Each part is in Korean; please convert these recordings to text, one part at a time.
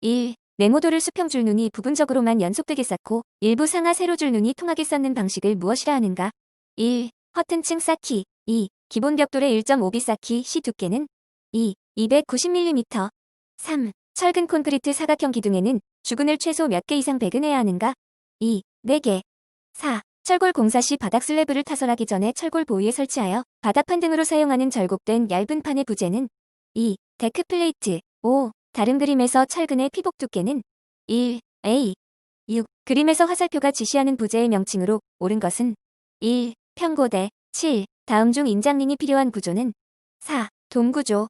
1. 네모도를 수평줄 눈이 부분적으로만 연속되게 쌓고 일부 상하 세로줄 눈이 통하게 쌓는 방식을 무엇이라 하는가? 1. 허튼층 쌓기 2. 기본 벽돌의 1.5비 쌓기 시 두께는 2. 290mm 3. 철근 콘크리트 사각형 기둥에는 주근을 최소 몇 개 이상 배근해야 하는가? 2. 4개 4. 철골 공사 시 바닥 슬래브를 타설하기 전에 철골 보위에 설치하여 바닥판 등으로 사용하는 절곡된 얇은 판의 부재는 2. 데크 플레이트 5. 다른 그림에서 철근의 피복 두께는 1. A 6. 그림에서 화살표가 지시하는 부재의 명칭으로 옳은 것은 1. 평고대 7. 다음 중 인장링이 필요한 구조는 4. 돔구조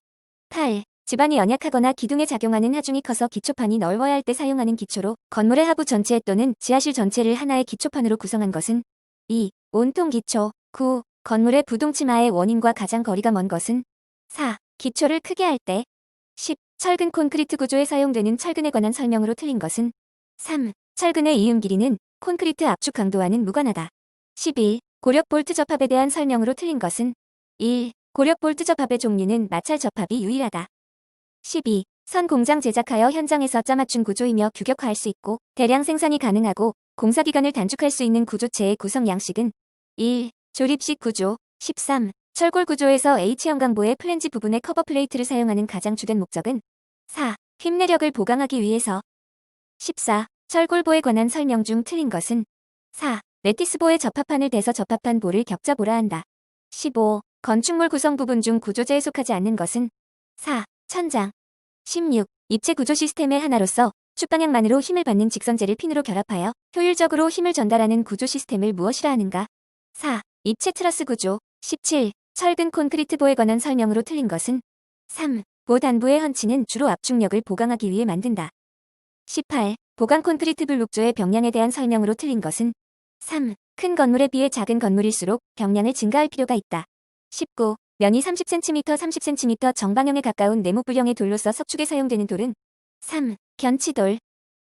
8. 집안이 연약하거나 기둥에 작용하는 하중이 커서 기초판이 넓어야 할 때 사용하는 기초로 건물의 하부 전체 또는 지하실 전체를 하나의 기초판으로 구성한 것은 2. 온통 기초 9. 건물의 부동치마의 원인과 가장 거리가 먼 것은 4. 기초를 크게 할 때 10. 철근 콘크리트 구조에 사용되는 철근에 관한 설명으로 틀린 것은 3. 철근의 이음 길이는 콘크리트 압축 강도와는 무관하다. 11. 고력 볼트 접합에 대한 설명으로 틀린 것은 1. 고력 볼트 접합의 종류는 마찰 접합이 유일하다. 12. 선 공장 제작하여 현장에서 짜맞춘 구조이며 규격화할 수 있고 대량 생산이 가능하고 공사 기간을 단축할 수 있는 구조체의 구성 양식은 1. 조립식 구조 13. 철골 구조에서 H형광보의 플랜지 부분의 커버 플레이트를 사용하는 가장 주된 목적은 4. 힘내력을 보강하기 위해서 14. 철골보에 관한 설명 중 틀린 것은 4. 레티스보에 접합판을 대서 접합한 볼을 격자보라 한다. 15. 건축물 구성 부분 중 구조제에 속하지 않는 것은 4. 천장 16. 입체 구조 시스템의 하나로서 축방향만으로 힘을 받는 직선재를 핀으로 결합하여 효율적으로 힘을 전달하는 구조 시스템을 무엇이라 하는가? 4. 입체 트러스 구조 17. 철근 콘크리트 보에 관한 설명으로 틀린 것은 3. 보 단부의 헌치는 주로 압축력을 보강하기 위해 만든다. 18. 보강 콘크리트 블록조의 병량에 대한 설명으로 틀린 것은 3. 큰 건물에 비해 작은 건물일수록 병량을 증가할 필요가 있다. 19. 면이 30cm 30cm 정방형에 가까운 네모 불형의 돌로서 석축에 사용되는 돌은 3. 견치돌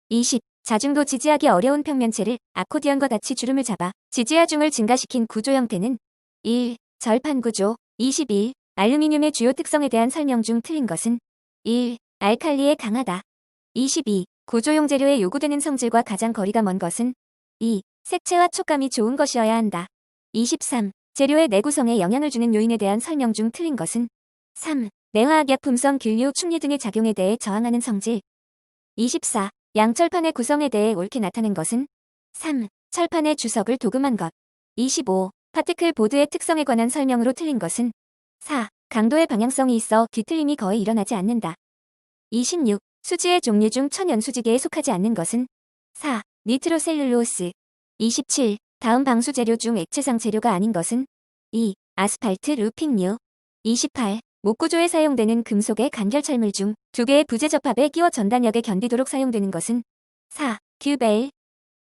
20. 자중도 지지하기 어려운 평면체를 아코디언과 같이 주름을 잡아 지지하중을 증가시킨 구조 형태는 1. 절판 구조 21. 알루미늄의 주요 특성에 대한 설명 중 틀린 것은 1. 알칼리에 강하다 22. 구조용 재료에 요구되는 성질과 가장 거리가 먼 것은 2. 색채와 촉감이 좋은 것이어야 한다 23. 재료의 내구성에 영향을 주는 요인에 대한 설명 중 틀린 것은 3. 내화학 약품성 길류 충리 등의 작용에 대해 저항하는 성질 24. 양철판의 구성에 대해 옳게 나타낸 것은 3. 철판의 주석을 도금한 것 25. 파티클 보드의 특성에 관한 설명으로 틀린 것은 4. 강도의 방향성이 있어 뒤틀림이 거의 일어나지 않는다. 26. 수지의 종류 중 천연수지계에 속하지 않는 것은 4. 니트로셀룰로스 27. 다음 방수 재료 중 액체상 재료가 아닌 것은 2. 아스팔트 루핑류 28. 목구조에 사용되는 금속의 간결철물 중 두 개의 부재 접합에 끼워 전단력에 견디도록 사용되는 것은 4. 듀벨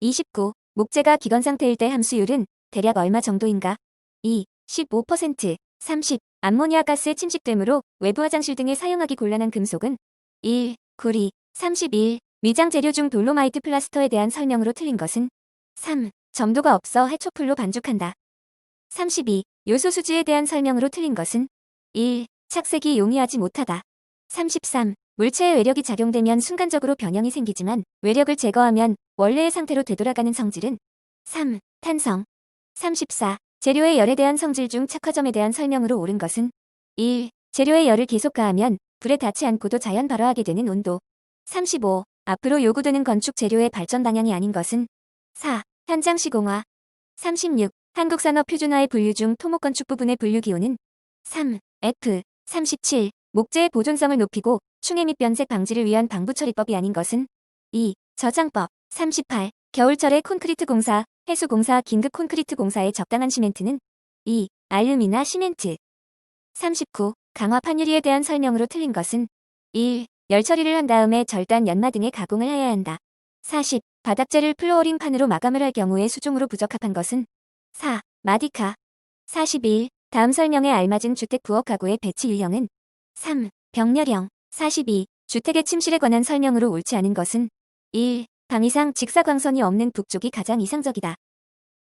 29. 목재가 기건 상태일 때 함수율은 대략 얼마 정도인가? 2. 15% 30. 암모니아 가스의 침식되므로 외부 화장실 등에 사용하기 곤란한 금속은 1. 구리 31. 미장 재료 중 돌로마이트 플라스터에 대한 설명으로 틀린 것은 3. 점도가 없어 해초풀로 반죽한다. 32. 요소 수지에 대한 설명으로 틀린 것은 1. 착색이 용이하지 못하다. 33. 물체의 외력이 작용되면 순간적으로 변형이 생기지만 외력을 제거하면 원래의 상태로 되돌아가는 성질은 3. 탄성 34. 재료의 열에 대한 성질 중 착화점에 대한 설명으로 옳은 것은 1. 재료의 열을 계속 가하면 불에 닿지 않고도 자연 발화하게 되는 온도 35. 앞으로 요구되는 건축 재료의 발전 방향이 아닌 것은 4. 현장 시공화 36. 한국 산업 표준화의 분류 중 토목 건축 부분의 분류 기호는 3. F. 37. 목재의 보존성을 높이고 충해 및 변색 방지를 위한 방부 처리법이 아닌 것은 2. 저장법 38. 겨울철의 콘크리트 공사, 해수 공사, 긴급 콘크리트 공사에 적당한 시멘트는 2. 알루미나 시멘트 39. 강화 판유리에 대한 설명으로 틀린 것은 1. 열 처리를 한 다음에 절단 연마 등의 가공을 해야 한다. 40. 바닥재를 플로어링 판으로 마감을 할 경우에 수종으로 부적합한 것은 4. 마디카 41. 다음 설명에 알맞은 주택 부엌 가구의 배치 유형은 3. 병렬형 42. 주택의 침실에 관한 설명으로 옳지 않은 것은 1. 방 이상 직사광선이 없는 북쪽이 가장 이상적이다.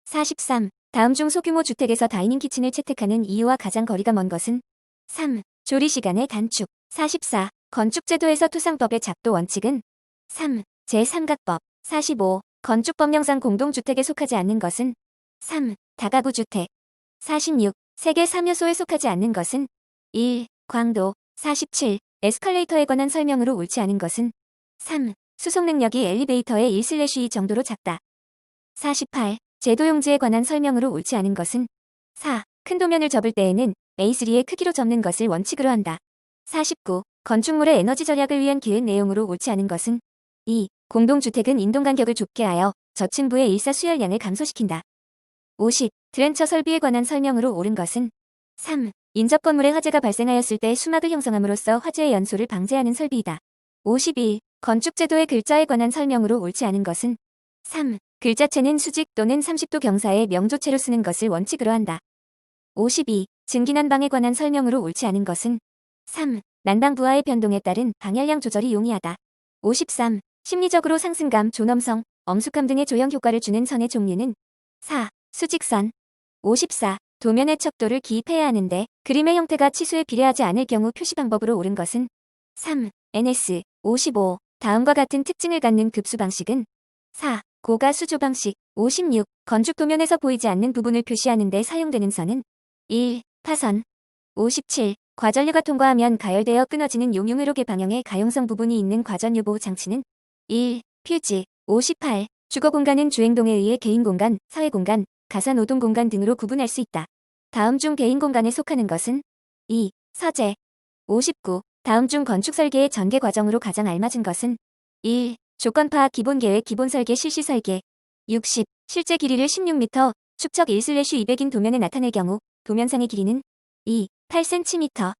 43. 다음 중 소규모 주택에서 다이닝 키친을 채택하는 이유와 가장 거리가 먼 것은 3. 조리 시간의 단축 44. 건축제도에서 토상법의 작도 원칙은 3. 제3각법 45. 건축법령상 공동주택에 속하지 않는 것은 3. 다가구 주택 46. 세계 3요소에 속하지 않는 것은 1. 광도 47. 에스컬레이터에 관한 설명으로 옳지 않은 것은 3. 수송 능력이 엘리베이터의 1/2 정도로 작다. 48. 제도용지에 관한 설명으로 옳지 않은 것은 4. 큰 도면을 접을 때에는 A3의 크기로 접는 것을 원칙으로 한다. 49. 건축물의 에너지 절약을 위한 기획 내용으로 옳지 않은 것은 2. 공동주택은 인동 간격을 좁게 하여 저층부의 일사 수열량을 감소시킨다. 50. 드렌처 설비에 관한 설명으로 옳은 것은 3. 인접 건물에 화재가 발생하였을 때 수막을 형성함으로써 화재의 연소를 방지하는 설비이다. 51. 건축제도의 글자에 관한 설명으로 옳지 않은 것은 3. 글자체는 수직 또는 30도 경사의 명조체로 쓰는 것을 원칙으로 한다. 52. 증기난방에 관한 설명으로 옳지 않은 것은 3. 난방 부하의 변동에 따른 방열량 조절이 용이하다. 53. 심리적으로 상승감, 존엄성, 엄숙함 등의 조형 효과를 주는 선의 종류는 4. 수직선 54. 도면의 척도를 기입해야 하는데 그림의 형태가 치수에 비례하지 않을 경우 표시 방법으로 옳은 것은 3. NS 55. 다음과 같은 특징을 갖는 급수 방식은 4. 고가 수조 방식 56. 건축 도면에서 보이지 않는 부분을 표시하는 데 사용되는 선은 1. 파선 57. 과전류가 통과하면 가열되어 끊어지는 용융회로계 방향의 가용성 부분이 있는 과전유보 장치는 1. 퓨지 58. 주거 공간은 주행동에 의해 개인 공간, 사회 공간, 가사 노동 공간 등으로 구분할 수 있다. 다음 중 개인 공간에 속하는 것은 2. 서재 59. 다음 중 건축 설계의 전개 과정으로 가장 알맞은 것은 1. 조건 파악 기본 계획 기본 설계 실시 설계 60. 실제 길이를 16m, 축척 1/200인 도면에 나타낼 경우 도면상의 길이는 2. 8cm